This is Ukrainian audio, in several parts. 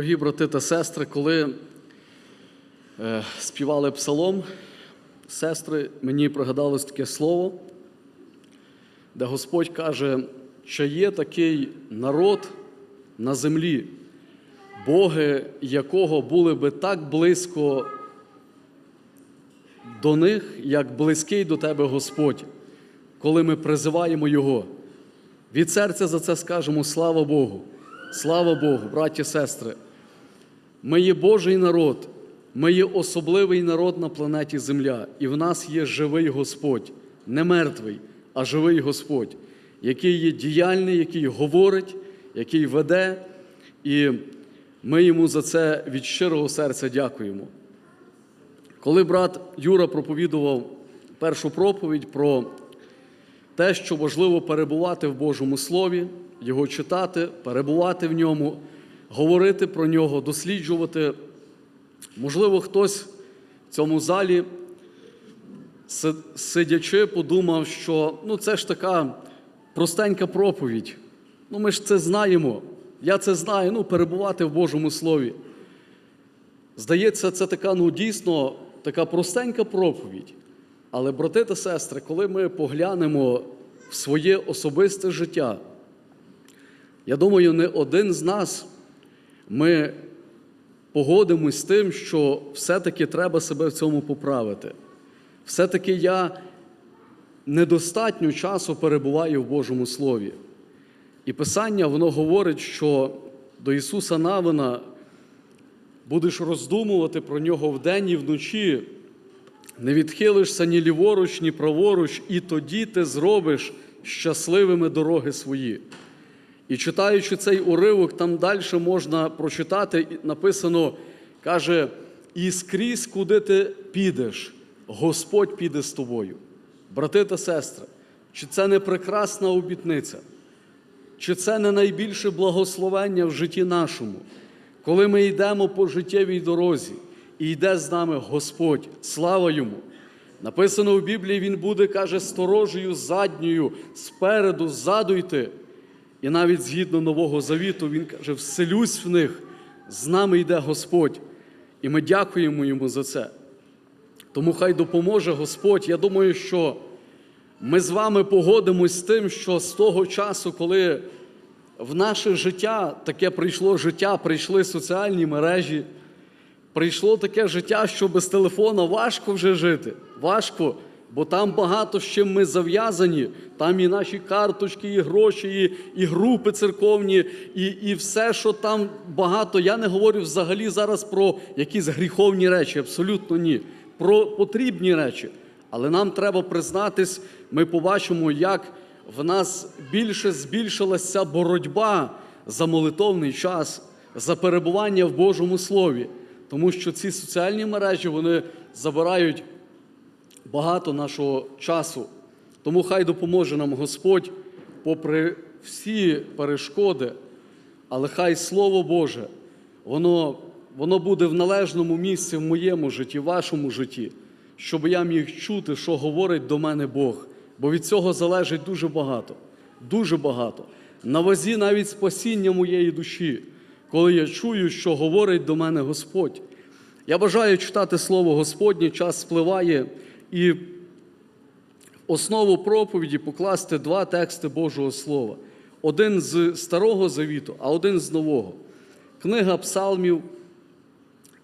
Дорогі брати та сестри, коли е, співали псалом, сестри, мені пригадалось таке слово, де Господь каже, що є такий народ на землі, боги якого були би так близько до них, як близький до тебе Господь, коли ми призиваємо Його. Від серця за це скажемо слава Богу. Слава Богу, браті, сестри. Ми є Божий народ, ми є особливий народ на планеті Земля, і в нас є живий Господь, не мертвий, а живий Господь, який є діяльний, який говорить, який веде, і ми йому за це від щирого серця дякуємо. Коли брат Юра проповідував першу проповідь про те, що важливо перебувати в Божому Слові, його читати, перебувати в ньому, говорити про нього, досліджувати. Можливо, хтось в цьому залі, сидячи, подумав, що ну, це ж така простенька проповідь. Ну, ми ж це знаємо. Я це знаю, ну, перебувати в Божому Слові. Здається, це така, ну, дійсно, така простенька проповідь. Але, брати та сестри, коли ми поглянемо в своє особисте життя, я думаю, не один з нас ми погодимось з тим, що все-таки треба себе в цьому поправити. Все-таки я недостатньо часу перебуваю в Божому Слові. І Писання воно говорить, що до Ісуса Навина будеш роздумувати про нього вдень і вночі, не відхилишся ні ліворуч, ні праворуч, і тоді ти зробиш щасливими дороги свої. І читаючи цей уривок, там далі можна прочитати, написано, каже, і скрізь, куди ти підеш, Господь піде з тобою. Брати та сестри, чи це не прекрасна обітниця? Чи це не найбільше благословення в житті нашому, коли ми йдемо по життєвій дорозі і йде з нами Господь, слава йому. Написано в Біблії, Він буде, каже, сторожею задньою, спереду, ззаду йти. І навіть згідно Нового Завіту, Він каже, вселюсь в них, з нами йде Господь. І ми дякуємо йому за це. Тому хай допоможе Господь. Я думаю, що ми з вами погодимось з тим, що з того часу, коли в наше життя таке прийшло життя, прийшли соціальні мережі, прийшло таке життя, що без телефона важко вже жити. Важко, бо там багато з чим ми зав'язані. Там і наші карточки, і гроші, і, і групи церковні, і, і все, що там багато. Я не говорю взагалі зараз про якісь гріховні речі, абсолютно ні. Про потрібні речі. Але нам треба признатись, ми побачимо, як в нас більше збільшилася боротьба за молитовний час, за перебування в Божому Слові. Тому що ці соціальні мережі вони забирають багато нашого часу. Тому хай допоможе нам Господь, попри всі перешкоди, але хай Слово Боже, воно, воно буде в належному місці в моєму житті, в вашому житті, щоб я міг чути, що говорить до мене Бог. Бо від цього залежить дуже багато, дуже багато. На вазі навіть спасіння моєї душі, коли я чую, що говорить до мене Господь. Я бажаю читати Слово Господнє, час спливає, і основу проповіді покласти два тексти Божого Слова. Один з Старого Завіту, а один з Нового. Книга Псалмів,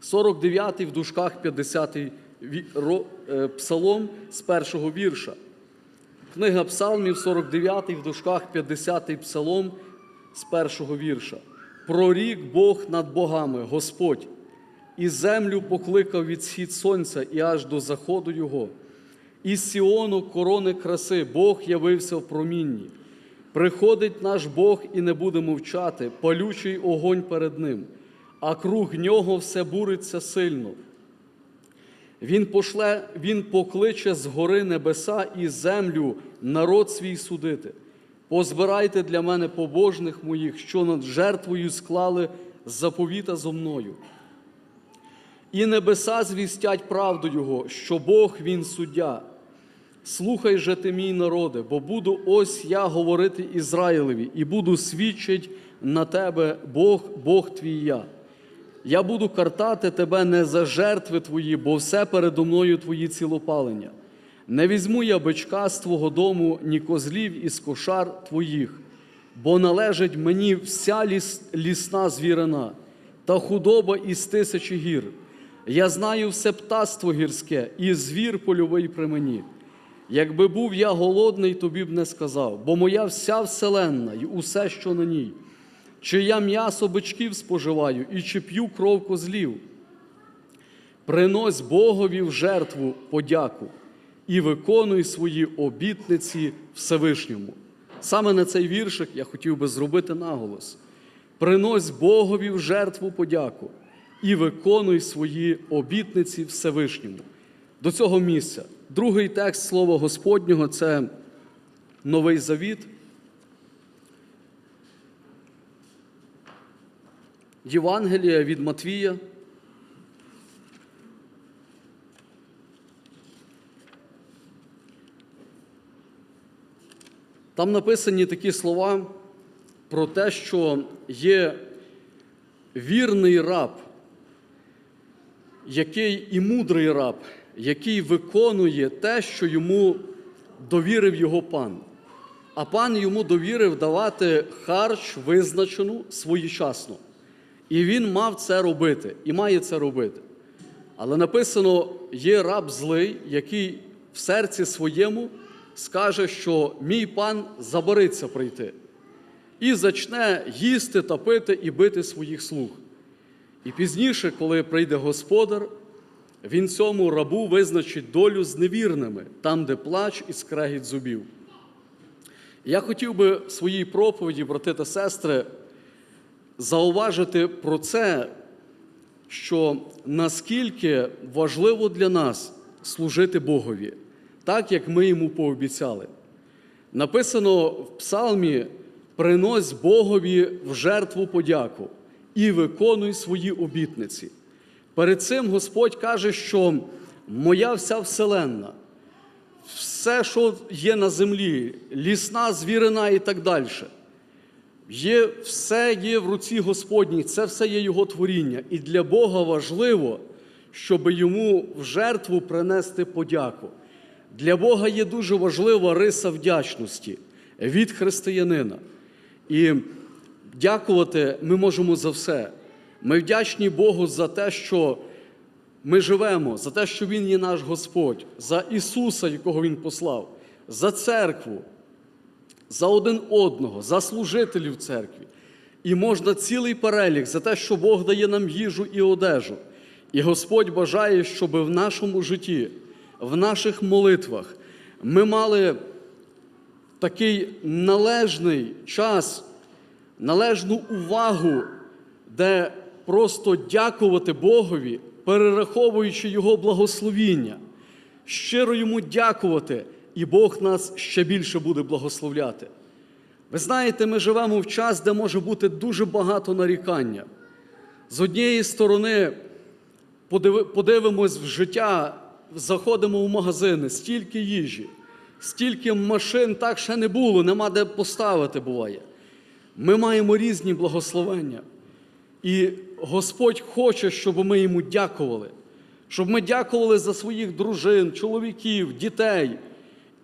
49 в дужках 50 ві- е, псалом з першого вірша. Книга Псалмів, 49 в дужках 50 псалом з першого вірша. Прорік Бог над богами, Господь, і землю покликав від схід сонця і аж до заходу його. Із Сіону корони краси Бог явився в промінні. Приходить наш Бог і не буде мовчати, палючий огонь перед ним, а круг нього все буриться сильно. Він пошле, він покличе з гори небеса і землю народ свій судити. Позбирайте для мене побожних моїх, що над жертвою склали заповіта зо мною. І небеса звістять правду Його, що Бог він суддя. Слухай же ти, мій народе, бо буду ось я говорити Ізраїлеві, і буду свідчить на тебе Бог, Бог твій я. Я буду картати тебе не за жертви твої, бо все передо мною твої цілопалення. Не візьму я бичка з твого дому, ні козлів із кошар твоїх, бо належить мені вся ліс, лісна звірина та худоба із тисячі гір. Я знаю все птаство гірське, і звір польовий при мені. Якби був я голодний, тобі б не сказав, бо моя вся вселенна і усе, що на ній. Чи я м'ясо бичків споживаю, і чи п'ю кров козлів. Принось Богові в жертву подяку і виконуй свої обітниці Всевишньому. Саме на цей віршик я хотів би зробити наголос. Принось Богові в жертву подяку і виконуй свої обітниці Всевишньому. До цього місця. Другий текст Слова Господнього це Новий Завіт. Євангелія від Матвія. Там написані такі слова про те, що є вірний раб, який і мудрий раб, який виконує те, що йому довірив його пан. А пан йому довірив давати харч визначену своєчасно. І він мав це робити, і має це робити. Але написано: є раб злий, який в серці своєму скаже, що мій пан забориться прийти, і зачне їсти та пити і бити своїх слуг. І пізніше, коли прийде господар, він цьому рабу визначить долю з невірними, там, де плач і скрегіт зубів. Я хотів би в своїй проповіді, брати та сестри, зауважити про це, що наскільки важливо для нас служити Богові, так як ми йому пообіцяли. Написано в Псалмі: принось Богові в жертву подяку і виконуй свої обітниці. Перед цим Господь каже, що моя вся вселенна, все, що є на землі, лісна, звірина і так далі. Є, все є в руці Господній, це все є Його творіння. І для Бога важливо, щоб йому в жертву принести подяку. Для Бога є дуже важлива риса вдячності від християнина. І дякувати ми можемо за все. Ми вдячні Богу за те, що ми живемо, за те, що Він є наш Господь, за Ісуса, якого Він послав, за церкву, за один одного, за служителів церкві. І можна цілий перелік за те, що Бог дає нам їжу і одежу. І Господь бажає, щоб в нашому житті, в наших молитвах ми мали такий належний час, належну увагу, де просто дякувати Богові, перераховуючи Його благословіння, щиро йому дякувати, і Бог нас ще більше буде благословляти. Ви знаєте, ми живемо в час, де може бути дуже багато нарікання. З однієї сторони, подивимось в життя, заходимо в магазини, стільки їжі, стільки машин так ще не було, нема де поставити буває. Ми маємо різні благословення. І Господь хоче, щоб ми йому дякували, щоб ми дякували за своїх дружин, чоловіків, дітей,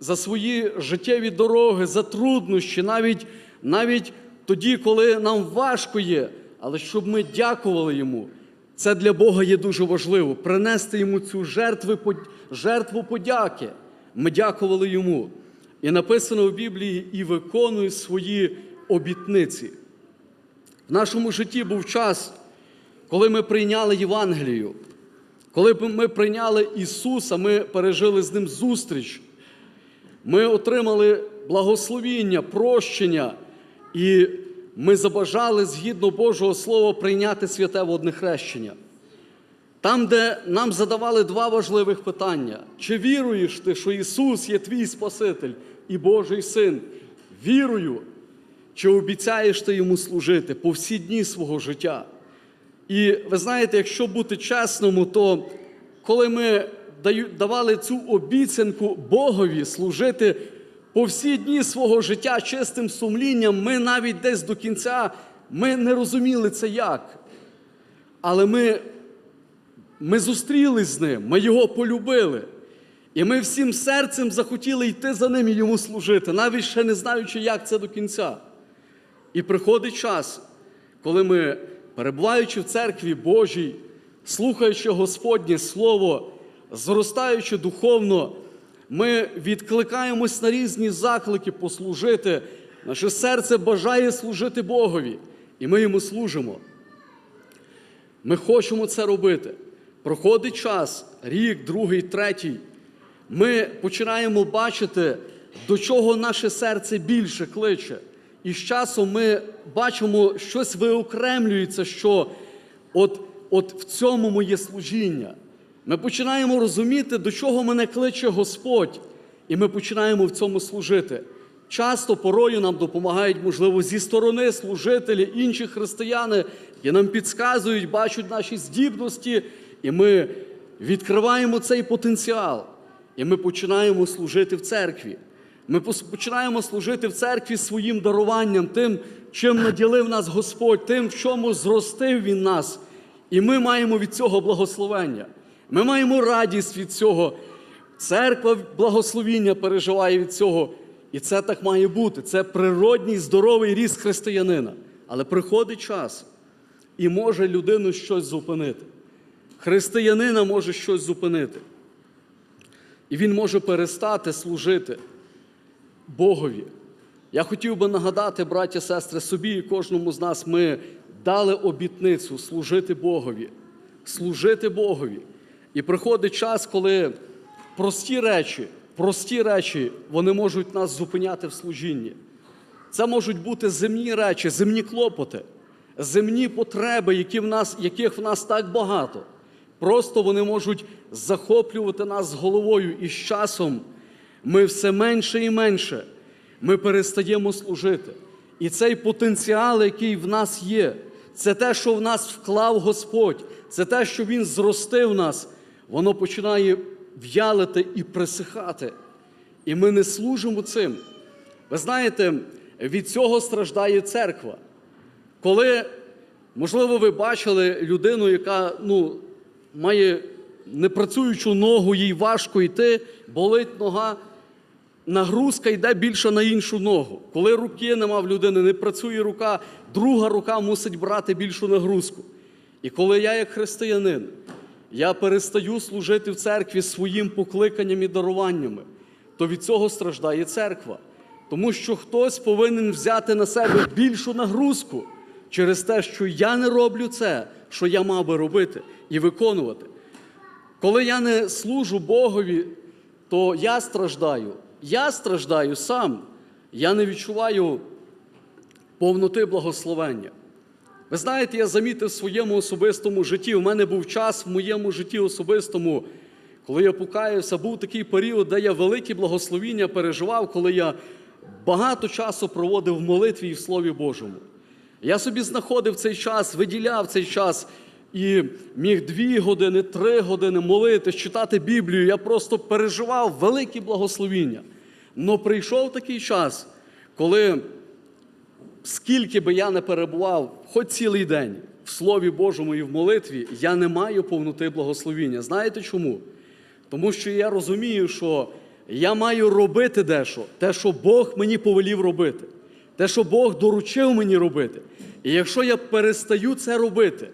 за свої життєві дороги, за труднощі, навіть, навіть тоді, коли нам важко є, але щоб ми дякували йому. Це для Бога є дуже важливо принести йому цю жертву, жертву подяки. Ми дякували йому. І написано в Біблії і виконує свої обітниці. В нашому житті був час, коли ми прийняли Євангелію, коли ми прийняли Ісуса, ми пережили з Ним зустріч, ми отримали благословіння, прощення, і ми забажали згідно Божого Слова прийняти святе водне хрещення. Там, де нам задавали два важливих питання: чи віруєш ти, що Ісус є твій Спаситель і Божий Син? Вірую. Чи обіцяєш ти йому служити по всі дні свого життя? І ви знаєте, якщо бути чесному, то коли ми давали цю обіцянку Богові служити по всі дні свого життя чистим сумлінням, ми навіть десь до кінця ми не розуміли це як. Але ми, ми зустрілись з ним, ми його полюбили. І ми всім серцем захотіли йти за ним і йому служити, навіть ще не знаючи, як це до кінця. І приходить час, коли ми, перебуваючи в церкві Божій, слухаючи Господнє Слово, зростаючи духовно, ми відкликаємось на різні заклики послужити. Наше серце бажає служити Богові, і ми йому служимо. Ми хочемо це робити. Проходить час, рік, другий, третій. Ми починаємо бачити, до чого наше серце більше кличе. І з часом ми бачимо, щось виокремлюється, що от, от в цьому моє служіння. Ми починаємо розуміти, до чого мене кличе Господь, і ми починаємо в цьому служити. Часто порою нам допомагають, можливо, зі сторони служителі, інші християни, які нам підказують, бачать наші здібності, і ми відкриваємо цей потенціал. І ми починаємо служити в церкві. Ми починаємо служити в церкві своїм даруванням, тим, чим наділив нас Господь, тим, в чому зростив Він нас. І ми маємо від цього благословення. Ми маємо радість від цього. Церква благословіння переживає від цього. І це так має бути. Це природній здоровий ріст християнина. Але приходить час і може людину щось зупинити. Християнина може щось зупинити. І він може перестати служити Богові. Я хотів би нагадати, браття, сестри, собі і кожному з нас ми дали обітницю служити Богові, служити Богові. І приходить час, коли прості речі, прості речі, вони можуть нас зупиняти в служінні. Це можуть бути земні речі, земні клопоти, земні потреби, які в нас, яких в нас так багато. Просто вони можуть захоплювати нас з головою, і з часом ми все менше і менше ми перестаємо служити. І цей потенціал, який в нас є, це те, що в нас вклав Господь, це те, що Він зростив нас, воно починає в'ялити і присихати. І ми не служимо цим. Ви знаєте, від цього страждає церква. Коли, можливо, ви бачили людину, яка ну, має непрацюючу ногу, їй важко йти, болить нога, нагрузка йде більше на іншу ногу. Коли руки нема в людини, не працює рука, друга рука мусить брати більшу нагрузку. І коли я, як християнин, я перестаю служити в церкві своїм покликанням і даруваннями, то від цього страждає церква. Тому що хтось повинен взяти на себе більшу нагрузку через те, що я не роблю це, що я мав би робити і виконувати. Коли я не служу Богові, то я страждаю. Я страждаю сам. Я не відчуваю повноти благословення. Ви знаєте, я замітив в своєму особистому житті. У мене був час в моєму житті особистому, коли я покаявся, був такий період, де я великі благословіння переживав, коли я багато часу проводив в молитві і в Слові Божому. Я собі знаходив цей час, виділяв цей час і міг дві години, три години молитись, читати Біблію. Я просто переживав великі благословіння. Но прийшов такий час, коли скільки би я не перебував, хоч цілий день в Слові Божому і в молитві, я не маю повноти благословіння. Знаєте чому? Тому що я розумію, що я маю робити дещо, те, що Бог мені повелів робити, те, що Бог доручив мені робити. І якщо я перестаю це робити,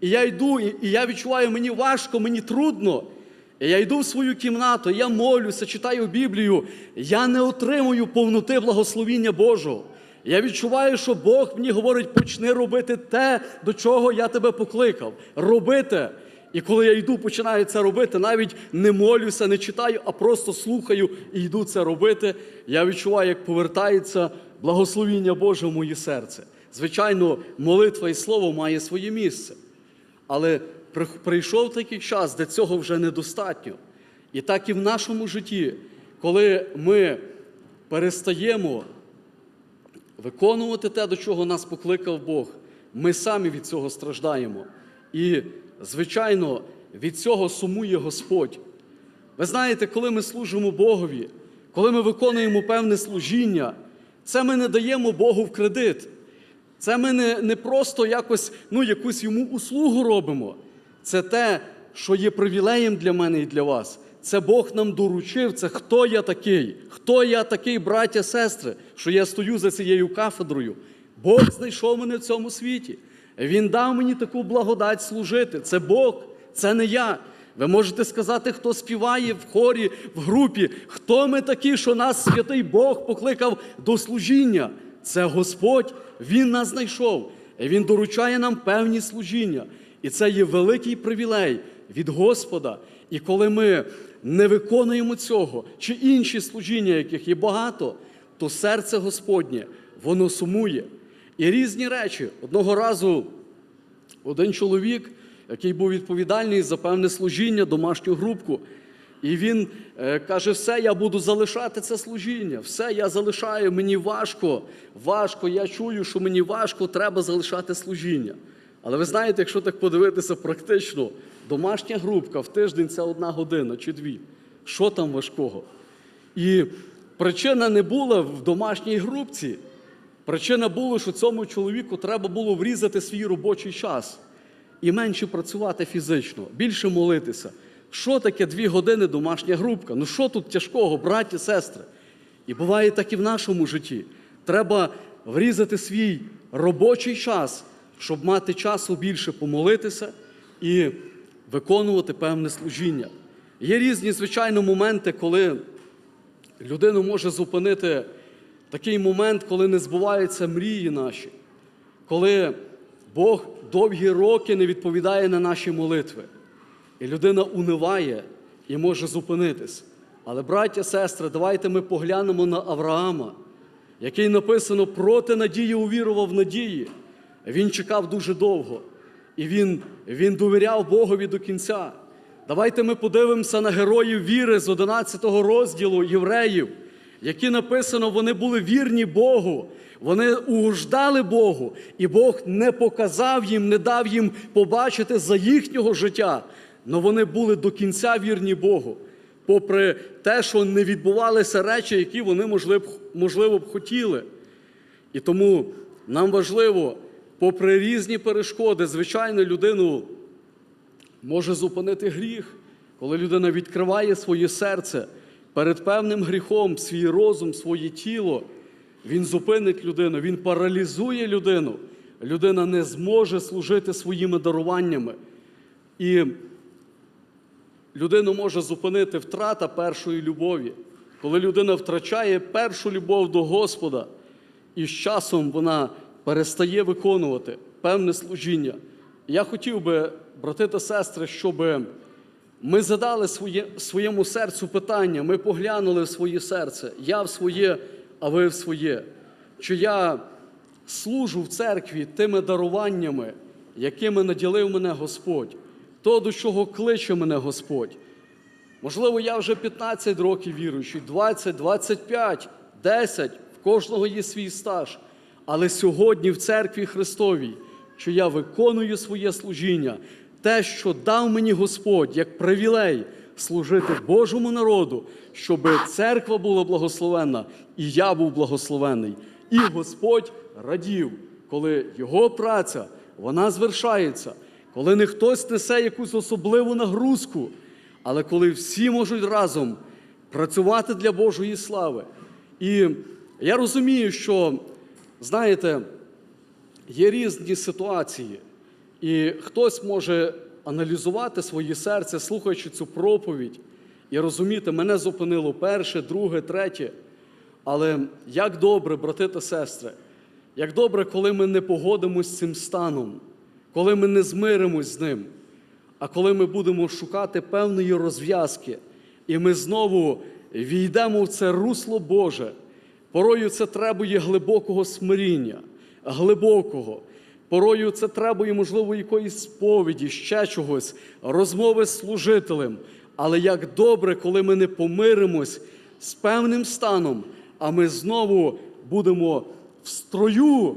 і я йду, і я відчуваю, мені важко, мені трудно. І я йду в свою кімнату, я молюся, читаю Біблію, я не отримую повноти благословіння Божого. Я відчуваю, що Бог мені говорить, почни робити те, до чого я тебе покликав. Робити. І коли я йду, починаю це робити, навіть не молюся, не читаю, а просто слухаю і йду це робити. Я відчуваю, як повертається благословіння Боже в моє серце. Звичайно, молитва і слово має своє місце. Але прийшов такий час, де цього вже недостатньо. І так і в нашому житті, коли ми перестаємо виконувати те, до чого нас покликав Бог, ми самі від цього страждаємо. І, звичайно, від цього сумує Господь. Ви знаєте, коли ми служимо Богові, коли ми виконуємо певне служіння, це ми не даємо Богу в кредит. Це ми не, не просто якось ну, якусь йому услугу робимо. Це те, що є привілеєм для мене і для вас. Це Бог нам доручив, це хто я такий, хто я такий, браття, сестри, що я стою за цією кафедрою. Бог знайшов мене в цьому світі. Він дав мені таку благодать служити. Це Бог, це не я. Ви можете сказати, хто співає в хорі, в групі, хто ми такі, що нас святий Бог покликав до служіння. Це Господь, Він нас знайшов. Він доручає нам певні служіння. І це є великий привілей від Господа. І коли ми не виконуємо цього, чи інші служіння, яких є багато, то серце Господнє, воно сумує. І різні речі. Одного разу один чоловік, який був відповідальний за певне служіння, домашню групку, і він е, каже: все, я буду залишати це служіння, все я залишаю, мені важко, важко, я чую, що мені важко, треба залишати служіння. Але ви знаєте, якщо так подивитися практично, домашня групка в тиждень це одна година чи дві. Що там важкого? І причина не була в домашній групці. Причина була, що цьому чоловіку треба було врізати свій робочий час і менше працювати фізично, більше молитися. Що таке дві години домашня групка? Ну що тут тяжкого, браті, сестри? І буває так і в нашому житті. Треба врізати свій робочий час, щоб мати часу більше помолитися і виконувати певне служіння. Є різні, звичайно, моменти, коли людину може зупинити такий момент, коли не збуваються мрії наші, коли Бог довгі роки не відповідає на наші молитви, і людина униває і може зупинитись. Але, браття, сестри, давайте ми поглянемо на Авраама, який написано проти надії увірував надії. Він чекав дуже довго, і він, він довіряв Богові до кінця. Давайте ми подивимося на героїв віри з 11 розділу євреїв, які написано, вони були вірні Богу, вони угождали Богу, і Бог не показав їм, не дав їм побачити за їхнього життя. але вони були до кінця вірні Богу, попри те, що не відбувалися речі, які вони можливо, б хотіли. І тому нам важливо, попри різні перешкоди, звичайно, людину може зупинити гріх, коли людина відкриває своє серце перед певним гріхом, свій розум, своє тіло. Він зупинить людину, він паралізує людину. Людина не зможе служити своїми даруваннями. І людину може зупинити втрата першої любові, коли людина втрачає першу любов до Господа, і з часом вона перестає виконувати певне служіння. Я хотів би, брати та сестри, щоб ми задали своє, своєму серцю питання, ми поглянули в своє серце, я в своє, а ви в своє. Чи я служу в церкві тими даруваннями, якими наділив мене Господь, то, до чого кличе мене Господь. Можливо, я вже 15 років віруючий, 20, 25, 10, в кожного є свій стаж. Але сьогодні в церкві Христовій, що я виконую своє служіння, те, що дав мені Господь як привілей служити Божому народу, щоб церква була благословенна, і я був благословений. І Господь радів, коли його праця вона звершається, коли не хтось несе якусь особливу нагрузку, але коли всі можуть разом працювати для Божої слави. І я розумію, що, знаєте, є різні ситуації, і хтось може аналізувати своє серце, слухаючи цю проповідь, і розуміти, мене зупинило перше, друге, третє. Але як добре, брати та сестри, як добре, коли ми не погодимось з цим станом, коли ми не змиримось з ним, а коли ми будемо шукати певної розв'язки, і ми знову війдемо в це русло Боже. Порою це требує глибокого смиріння, глибокого. Порою це требує, можливо, якоїсь сповіді, ще чогось, розмови з служителем. Але як добре, коли ми не помиримось з певним станом, а ми знову будемо в строю,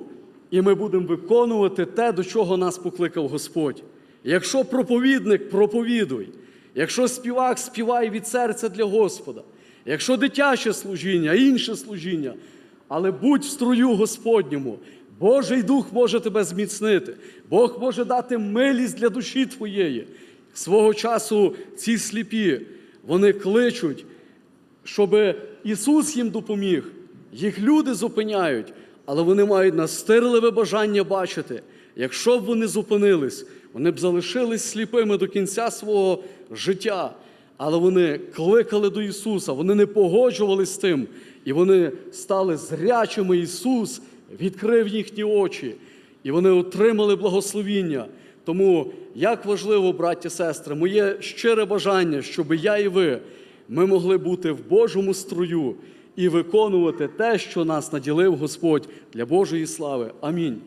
і ми будемо виконувати те, до чого нас покликав Господь. Якщо проповідник, проповідуй. Якщо співак, співай від серця для Господа. Якщо дитяче служіння, інше служіння, але будь в строю Господньому, Божий Дух може тебе зміцнити, Бог може дати милість для душі твоєї. Свого часу ці сліпі, вони кличуть, щоб Ісус їм допоміг. Їх люди зупиняють, але вони мають настирливе бажання бачити. Якщо б вони зупинились, вони б залишились сліпими до кінця свого життя. Але вони кликали до Ісуса, вони не погоджувались з тим, і вони стали зрячими. Ісус відкрив їхні очі, і вони отримали благословіння. Тому як важливо, браті сестри, моє щире бажання, щоб я і ви ми могли бути в Божому струю і виконувати те, що нас наділив Господь для Божої слави. Амінь.